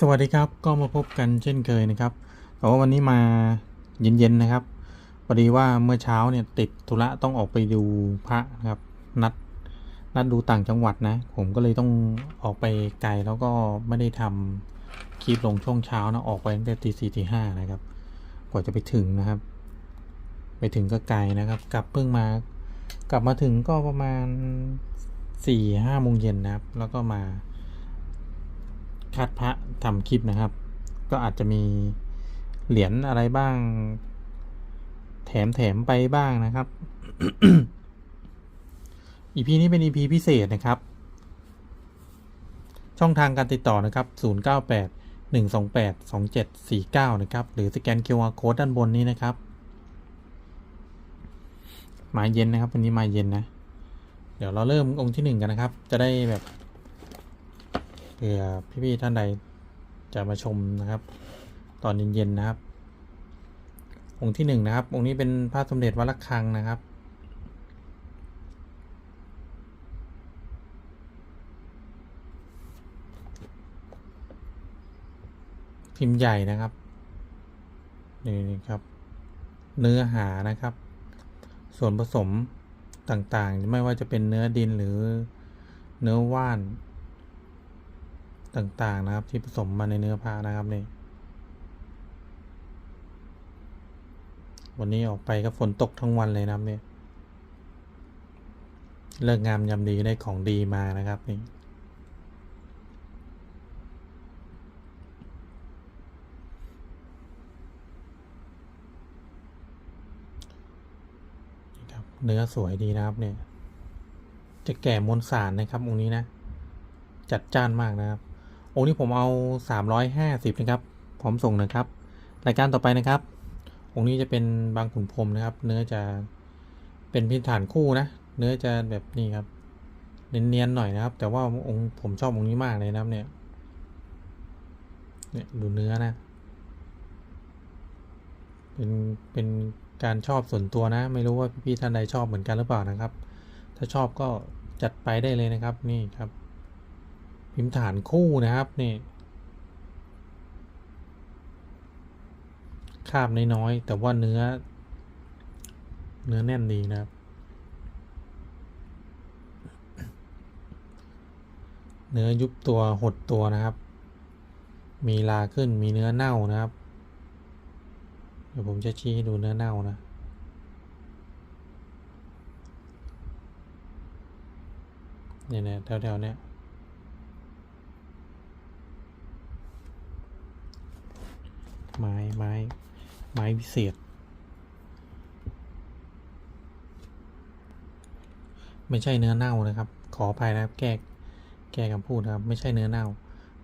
สวัสดีครับก็มาพบกันเช่นเคยนะครับแต่ว่าวันนี้มาเย็นๆนะครับพอดีว่าเมื่อเช้าเนี่ยติดธุระต้องออกไปดูพระนะครับ นัดนัดดูต่างจังหวัดนะ ผมก็เลยต้องออกไปไกลแล้วก็ไม่ได้ทำคลิปลงช่วงเช้านะออกไปตั้งแต่ตีสี่ตีห้านะครับ กว่าจะไปถึงนะครับ ไปถึงก็ไกลนะครับ กลับเพิ่งมากลับมาถึงก็ประมาณสี่ห้าโมงเย็นนะครับ แล้วก็มา คัดพระทำคลิปนะครับ ก็อาจจะมีเหรียญอะไรบ้าง แถมแถมไปบ้างนะครับ EP นี้เป็น EP พิเศษนะครับ ช่องทางการติดต่อนะครับ 098 128 2749 นะครับ หรือสแกน QR Code ด้านบนนี้นะครับ มาเย็นนะครับ วันนี้มาเย็นนะ เดี๋ยวเราเริ่มองค์ที่หนึ่งกันนะครับ จะได้แบบ ผื่อพี่ ๆ ท่านใดจะมาชมนะครับ ตอนเย็นๆนะครับ องค์ที่หนึ่งนะครับ องค์นี้เป็นพระสมเด็จวัดระฆังนะครับ พิมพ์ใหญ่นะครับนี่นะครับ เนื้อหานะครับ ส่วนผสมต่างๆ ไม่ว่าจะเป็นเนื้อดินหรือเนื้อว่าน ต่างๆนะครับ ที่ผสมมาในเนื้อผ้านะครับนี่วันนี้ออกไปก็ฝนตกทั้งวันเลยนะครับเนี่ยเลิกงามยามดีได้ของดีมานะครับนี่นี่ครับเนื้อสวยดีนะครับเนี่ย จะแก่มวลสารนะครับองค์นี้นะ จัดจ้านมากนะครับ องค์นี้ผมเอา 350 นะครับ พร้อมส่งนะครับ รายการต่อไปนะครับ องค์นี้จะเป็นบางขุนพรมนะครับ เนื้อจะเป็นพินฐานคู่นะ เนื้อจะแบบนี้ครับ เนียนๆหน่อยนะครับ แต่ว่าองค์ผมชอบองค์นี้มากเลยนะครับเนี่ย เนี่ยดูเนื้อนะ เป็นเป็นการชอบส่วนตัวนะ ไม่รู้ว่าพี่ๆท่านใดชอบเหมือนกันหรือเปล่านะครับ ถ้าชอบก็จัดไปได้เลยนะครับ นี่ครับ พิมพ์ฐานคู่นะครับนี่คาบน้อยๆแต่ว่าเนื้อ เนื้อแน่นดีนะครับ เนื้อยุบตัวหดตัวนะครับ มีลาขึ้นมีเนื้อเน่านะครับ เดี๋ยวผมจะชี้ให้ดูเนื้อเน่านะเนี่ยเนี่ยแถวๆเนี้ย ไม้ไม้ไม้พิเศษ ไม่ใช่เนื้อเน่านะครับ ขออภัยนะครับ แก้แก้คำพูดนะครับ ไม่ใช่เนื้อเน่า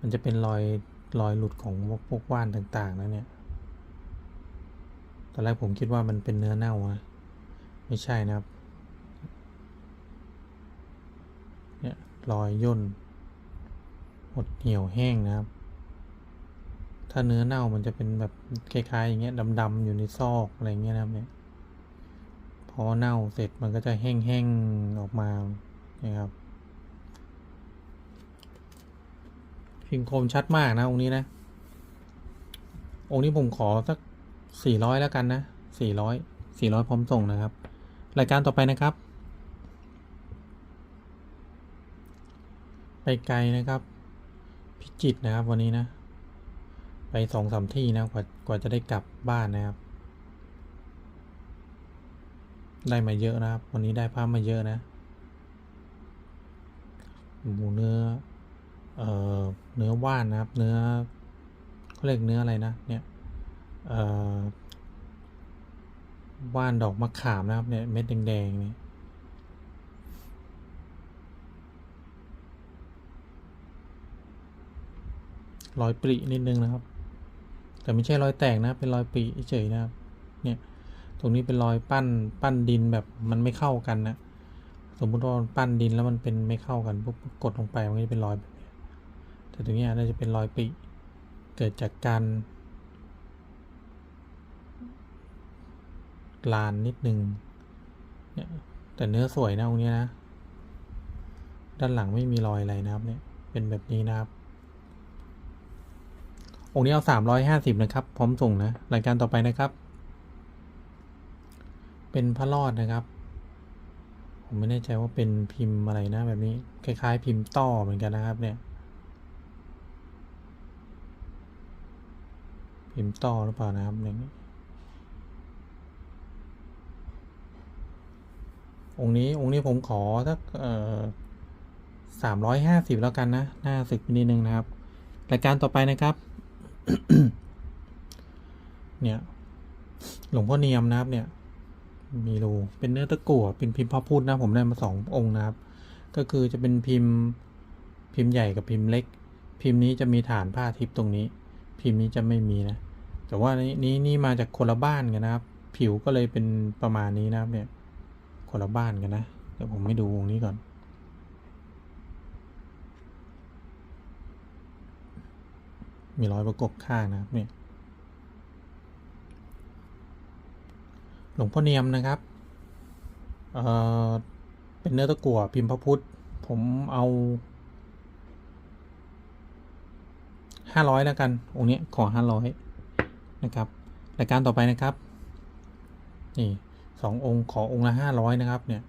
มันจะเป็นรอยรอยหลุดของพวกพวกว่านต่างๆนะเนี่ยตอนแรกผมคิดว่ามันเป็นเนื้อเน่านะไม่ใช่นะครับ เนี่ยรอยย่นหดเหี่ยวแห้งนะครับ ถ้าเนื้อเน่ามันจะเป็นแบบคล้ายๆอย่างเงี้ยดำๆอยู่ในซอกอะไรเงี้ยนะครับเนี่ยพอเน่าเสร็จมันก็จะแห้งๆออกมานะครับพิมพ์คมชัดมากนะองค์นี้นะ องค์นี้ผมขอสักสี่ร้อยแล้วกันนะสี่ร้อยสี่ร้อยพร้อมส่งนะครับ รายการต่อไปนะครับ ไปไกลนะครับ พิจิตนะครับวันนี้นะ ไปสองสามที่นะกว่ากว่าจะได้กลับบ้านนะครับ ได้มาเยอะนะครับ วันนี้ได้ผ้ามาเยอะนะ หมูเนื้อ เอ่อ เนื้อว่านนะครับ เนื้อเขาเรียกเนื้ออะไรนะ เนี่ย เอ่อ ว่านดอกมะขามนะครับ เนี่ยเม็ดแดงๆนี่รอยปรินิดนึงนะครับ แต่ไม่ใช่รอยแตกนะ เป็นรอยปริเฉยนะครับ เนี่ย ตรงนี้เป็นรอยปั้น ปั้นดินแบบมันไม่เข้ากันนะ สมมุติว่าปั้นดินแล้วมันเป็นไม่เข้ากันปุ๊บกดลงไปมันก็จะเป็นรอยแบบนี้แต่ตรงนี้น่าจะเป็นรอยปริเกิดจากการลานนิดนึงเนี่ย แต่เนื้อสวยนะตรงนี้นะ ด้านหลังไม่มีรอยอะไรนะครับเนี่ย เป็นแบบนี้นะครับ องค์นี้เอาสามร้อยห้าสิบนะครับ พร้อมส่งนะรายการต่อไปนะครับ เป็นพระรอดนะครับ ผมไม่แน่ใจว่าเป็นพิมพ์อะไรนะ แบบนี้คล้าย ๆ พิมพ์ต้อเหมือนกันนะครับ เนี่ย พิมพ์ต้อหรือเปล่านะครับอย่างนี้องค์นี้องค์นี้ผมขอสักเอ่อสามร้อยห้าสิบแล้วกันนะ หน้าศึกนิดนึงนะครับ รายการต่อไปนะครับ เนี่ย หลวงพ่อเนียมนะครับ เนี่ย มีรูเป็นเนื้อตะกั่วเป็นพิมพ์พระพุทธนะ ผมได้มาสององค์นะครับ ก็คือจะเป็นพิมพ์พิมพ์ใหญ่กับพิมพ์เล็ก พิมพ์นี้จะมีฐานผ้าทิพย์ตรงนี้ พิมพ์นี้จะไม่มีนะ แต่ว่านี้นี่นี่มาจากคนละบ้านกันนะครับ ผิวก็เลยเป็นประมาณนี้นะครับ เนี่ย คนละบ้านกันนะ เดี๋ยวผมให้ดูวงนี้ก่อน มีรอยประกบข้างนะครับเนี่ยหลวงพ่อเนียมนะครับเอ่อเป็นเนื้อตะกั่วพิมพ์พระพุทธ ผมเอาห้าร้อยแล้วกัน องค์นี้ขอห้าร้อยนะครับรายการต่อไปนะครับ นี่สององค์ขอองค์ละห้าร้อยนะครับ เนี่ย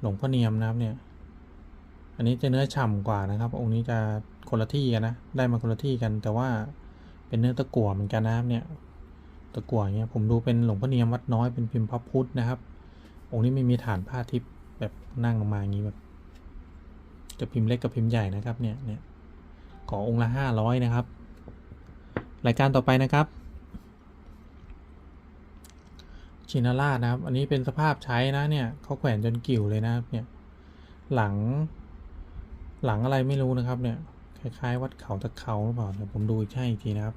หลวงพ่อเนียมนะครับเนี่ย อันนี้จะเนื้อฉ่ำกว่านะครับ องค์นี้จะ คนละที่กันนะ ได้มาคนละที่กัน แต่ว่าเป็นเนื้อตะกั่วเหมือนกันนะครับเนี่ย ตะกั่วเนี้ยผมดูเป็นหลวงพ่อเนียมวัดน้อยเป็นพิมพ์พระพุทธนะครับ องค์นี้ไม่มีฐานผ้าทิพย์แบบนั่งลงมาอย่างนี้แบบ จะพิมพ์เล็กกับพิมพ์ใหญ่นะครับเนี่ยเนี่ย ขอองค์ละห้าร้อยนะครับ รายการต่อไปนะครับ ชินาราชนะครับ อันนี้เป็นสภาพใช้นะเนี่ยเขาแขวนจนกิ่วเลยนะครับเนี่ย หลังหลังอะไรไม่รู้นะครับเนี่ย คล้ายๆ วัดเขาตะเขาหรือเปล่าเดี๋ยวผมดูให้อีกทีนะครับ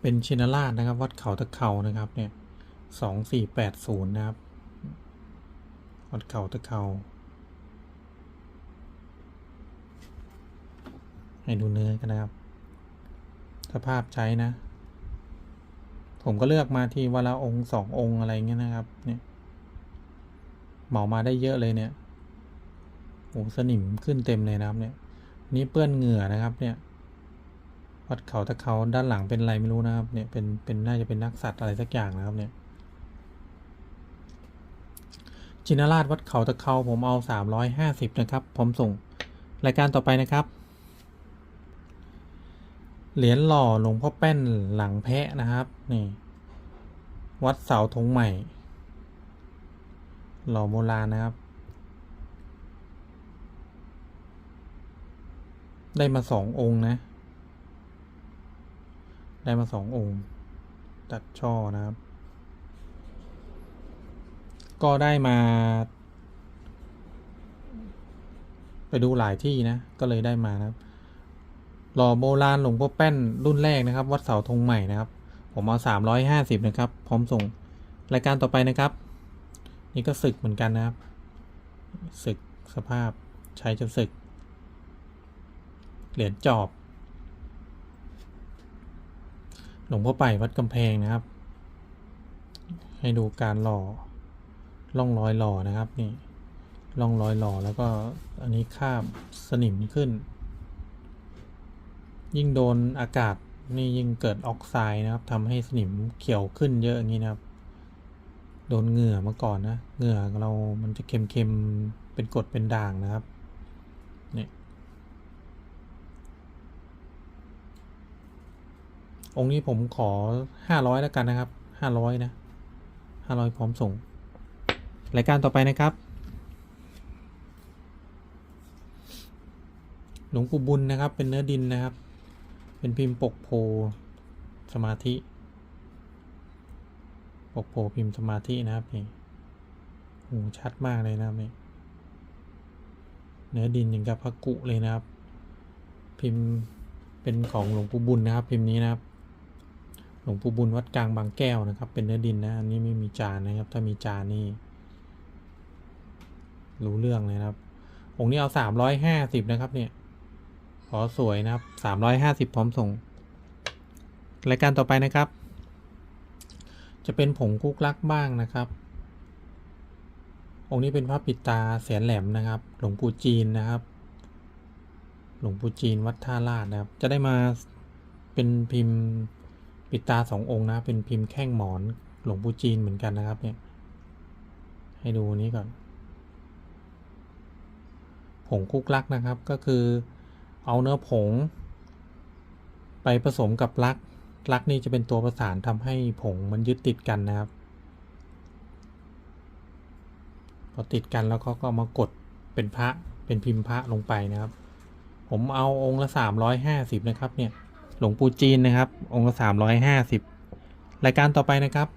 เป็นชินาราชนะครับ วัดเขาตะเขานะครับเนี่ยสองสี่แปดศูนย์นะครับ วัดเขาตะเขาให้ดูเนื้อกันนะครับ สภาพใช้นะ ผมก็เลือกมาที่วันละองค์สององค์อะไรเงี้ยนะครับ เนี่ยเหมามาได้เยอะเลยเนี่ยโอ้สนิมขึ้นเต็มเลยนะครับเนี่ย นี่เปื้อนเหงื่อนะครับเนี่ยวัดเขาตะเขาด้านหลังเป็นอะไรไม่รู้นะครับ เนี่ยเป็นเป็นน่าจะเป็นนักสัตว์อะไรสักอย่างนะครับเนี่ยจินราชวัดเขาตะเขาผมเอาสามร้อยห้าสิบนะครับพร้อมส่งรายการต่อไปนะครับ เหรียญหล่อหลวงพ่อแป้นหลังแพะนะครับ นี่ วัดเสาธงใหม่ หล่อโบราณนะครับ ได้มาสององค์นะ ได้มาสององค์ ตัดช่อนะครับ ก็ได้มา ไปดูหลายที่นะ ก็เลยได้มานะครับ หล่อโบราณหลวงพ่อแป้นรุ่นแรกนะครับ วัดเสาธงใหม่นะครับ ผมเอาสามร้อยห้าสิบนะครับ พร้อมส่งรายการต่อไปนะครับ นี่ก็ศึกเหมือนกันนะครับ ศึกสภาพใช้จะศึก เหรียญจอบ หลวงพ่อไปวัดกำแพงนะครับ ให้ดูการหล่อร่องรอยหล่อนะครับนี่ร่องรอยหล่อแล้วก็อันนี้คาบสนิมขึ้น ยิ่งโดนอากาศนี่ยิ่งเกิดออกไซด์นะครับทำให้สนิมเขียวขึ้นเยอะอย่างนี้นะครับ โดนเหงื่อมาก่อนนะเหงื่อเรามันจะเค็มๆเป็นกรดเป็นด่างนะครับเนี่ย องค์นี้ผมขอห้าร้อยแล้วกันนะครับห้าร้อยนะห้าร้อยพร้อมส่ง รายการต่อไปนะครับ หลวงปู่บุญนะครับ เป็นเนื้อดินนะครับ เป็นพิมพ์ปกโพสมาธิ ปกโพพิมพ์สมาธินะครับนี่โหชัดมากเลยนะครับนี่เนื้อดินอย่างกับพระกุเลยนะครับ พิมพ์เป็นของหลวงปู่บุญนะครับ พิมพ์นี้นะครับ ลวงปู่บุญวัดกลางบางแก้วนะครับ เป็นเนื้อดินนะอันนี้ไม่มีจานนะครับ ถ้ามีจานนี่รู้เรื่องเลยครับ องค์นี้เอาสามร้อยห้าสิบนะครับ เนี่ย ขอสวยนะครับสามร้อยห้าสิบพร้อมส่ง รายการต่อไปนะครับ จะเป็นผงคุกลักบ้างนะครับ องค์นี้เป็นพระปิดตาแสนแหลมนะครับ หลวงปู่จีนนะครับ หลวงปู่จีนวัดท่าลาดนะครับ จะได้มาเป็นพิมพ์ ปิดตาสององค์นะ เป็นพิมพ์แข้งหมอนหลวงปู่จีนเหมือนกันนะครับเนี่ย ให้ดูนี้ก่อน ผงคุกลักนะครับก็คือเอาเนื้อผง ไปผสมกับลัก ลักนี่จะเป็นตัวประสานทำให้ผงมันยึดติดกันนะครับ พอติดกันแล้วเขาก็มากดเป็นพระเป็นพิมพ์พระลงไปนะครับ ผมเอาองค์ละสามร้อยห้าสิบนะครับเนี่ย หลวงปู่จีนนะครับ องค์ละสามร้อยห้าสิบรายการต่อไปนะครับ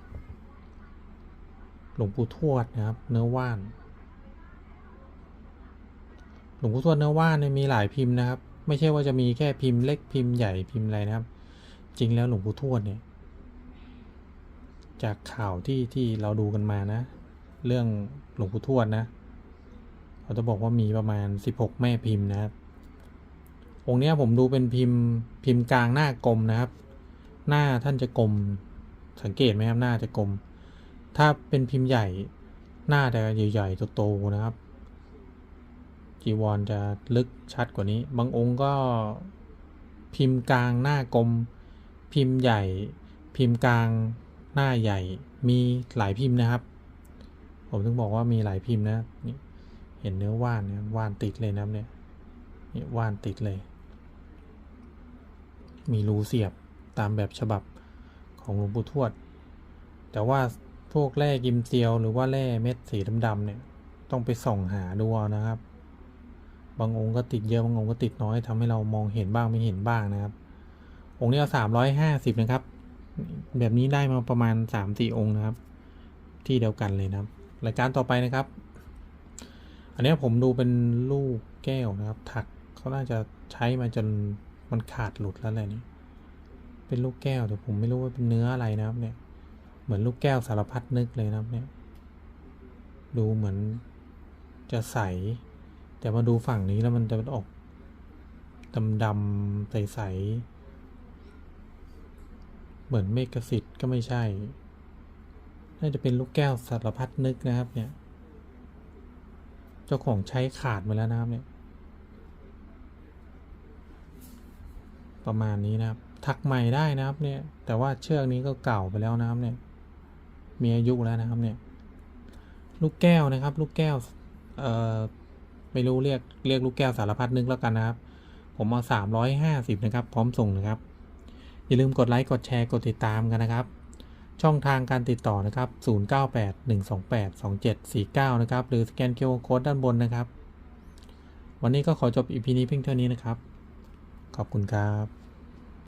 หลวงปู่ทวดนะครับ เนื้อว่าน หลวงปู่ทวดเนื้อว่านเนี่ยมีหลายพิมพ์นะครับ ไม่ใช่ว่าจะมีแค่พิมพ์เล็กพิมพ์ใหญ่พิมพ์อะไรนะครับ จริงแล้วหลวงปู่ทวดเนี่ย จากข่าวที่ที่เราดูกันมานะ เรื่องหลวงปู่ทวดนะ เขาจะบอกว่ามีประมาณ 16 แม่พิมพ์นะครับ องค์นี้ผมดูเป็นพิมพ์พิมพ์กลางหน้ากลมนะครับ หน้าท่านจะกลม สังเกตไหมครับหน้าจะกลม ถ้าเป็นพิมพ์ใหญ่หน้าจะใหญ่ๆโตๆนะครับ จีวรจะลึกชัดกว่านี้ บางองค์ก็พิมพ์กลางหน้ากลม พิมพ์ใหญ่ พิมพ์กลางหน้าใหญ่ มีหลายพิมพ์นะครับ ผมถึงบอกว่ามีหลายพิมพ์นะนี่เห็นเนื้อว่านเนี่ยว่านติดเลยนะเนี่ย นี่ว่านติดเลย มีรูเสียบตามแบบฉบับของหลวงปู่ทวด แต่ว่าพวกแร่กิมเซียวหรือว่าแร่เม็ดสีดำๆเนี่ย ต้องไปส่องหาดูเอานะครับ บางองค์ก็ติดเยอะบางองค์ก็ติดน้อยทำให้เรามองเห็นบ้างไม่เห็นบ้างนะครับ องค์นี้เอาสามร้อยห้าสิบนะครับ แบบนี้ได้มาประมาณสามสี่องค์นะครับ ที่เดียวกันเลยนะครับรายการต่อไปนะครับ อันนี้ผมดูเป็นลูกแก้วนะครับ ถัก เขาน่าจะใช้มาจนมันขาดหลุดแล้วอะไรนี่เป็นลูกแก้วแต่ผมไม่รู้ว่าเป็นเนื้ออะไรนะครับ เนี่ย เหมือนลูกแก้วสารพัดนึกเลยนะครับ เนี่ย ดูเหมือนจะใส แต่มาดูฝั่งนี้แล้วมันจะออกดำดำๆใสๆเหมือนเมกสิทธิ์ก็ไม่ใช่ น่าจะเป็นลูกแก้วสารพัดนึกนะครับ เนี่ย เจ้าของใช้ขาดมาแล้วนะครับเนี่ย ประมาณนี้นะครับ ถักใหม่ได้นะครับเนี่ย แต่ว่าเชือกนี้ก็เก่าไปแล้วนะครับเนี่ย มีอายุแล้วนะครับเนี่ย ลูกแก้วนะครับ ลูกแก้ว เอ่อ ไม่รู้เรียกเรียกลูกแก้วสารพัดนึกแล้วกันนะครับ ผมเอาสามร้อยห้าสิบนะครับ พร้อมส่งนะครับ อย่าลืมกดไลค์ กดแชร์ กดติดตามกันนะครับ ช่องทางการติดต่อนะครับ0981282749นะครับ หรือสแกนเคอร์โค้ดด้านบนนะครับ วันนี้ก็ขอจบอีพีนี้เพียงเท่านี้นะครับ ขอบคุณครับ